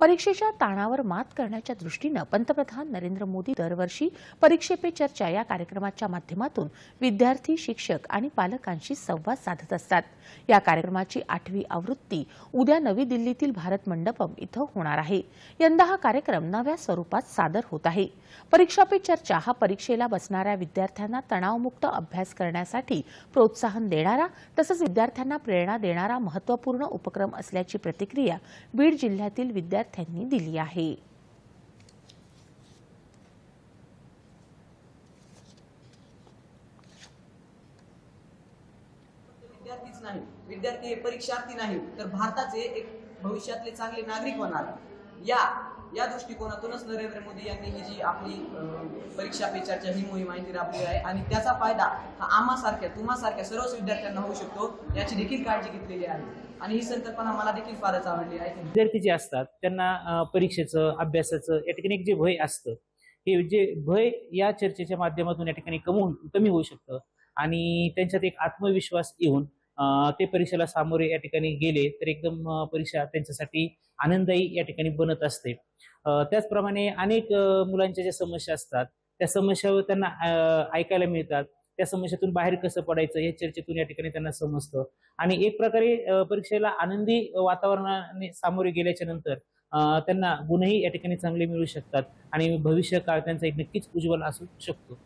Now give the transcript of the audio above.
परीक्षेच्या ताणावर मात करण्याच्या दृष्टीनं पंतप्रधान नरेंद्र मोदी दरवर्षी परीक्षे पे चर्चा या कार्यक्रमाच्या माध्यमातून विद्यार्थी शिक्षक आणि पालकांशी संवाद साधत असतात. या कार्यक्रमाची आठवी आवृत्ती उद्या नवी दिल्लीतील भारत मंडपम इथं होणार आहे. यंदा हा कार्यक्रम नव्या स्वरूपात सादर होत आहे. परीक्षा पे चर्चा हा परीक्षेला बसणाऱ्या विद्यार्थ्यांना तणावमुक्त अभ्यास करण्यासाठी प्रोत्साहन देणारा तसंच विद्यार्थ्यांना प्रेरणा देणारा महत्त्वपूर्ण उपक्रम असल्याची प्रतिक्रिया बीड जिल्ह्यातील विद्यार्थ्यांनी दिली आहे. विद्यार्थीच नाही. विद्यार्थी हे परीक्षार्थी नाही तर भारताचे एक भविष्यातले चांगले नागरिक होणार. या या दृष्टिकोनातूनच नरेंद्र मोदी यांनी ही जी आपली परीक्षा पे चर्चा ही मोहीम आहे ती राबवली आहे. आणि त्याचा फायदा हा आम्हासारख्या तुम्हासारख्या सर्वच विद्यार्थ्यांना होऊ शकतो याची देखील काळजी घेतलेली आहे. आणि ही संकल्पना मला देखील फारच आवडली आहे. विद्यार्थी जे असतात त्यांना परीक्षेचं अभ्यासाचं या ठिकाणी एक जे भय असतं हे जे भय या चर्चेच्या माध्यमातून या ठिकाणी कमवून कमी होऊ शकतं. आणि त्यांच्यात एक आत्मविश्वास येऊन ते परीक्षेला सामोरे या ठिकाणी गेले तर एकदम परीक्षा त्यांच्यासाठी आनंददायी या ठिकाणी बनत असते. त्याचप्रमाणे अनेक मुलांच्या ज्या समस्या असतात त्या समस्यावर त्यांना ऐकायला मिळतात. त्या समस्येतून बाहेर कसं पडायचं या चर्चेतून या ठिकाणी त्यांना समजतं. आणि एक प्रकारे परीक्षेला आनंदी वातावरणाने सामोरे गेल्याच्यानंतर त्यांना गुणही या ठिकाणी चांगले मिळू शकतात. आणि भविष्य काळ त्यांचा एक नक्कीच उज्ज्वल असू शकतो.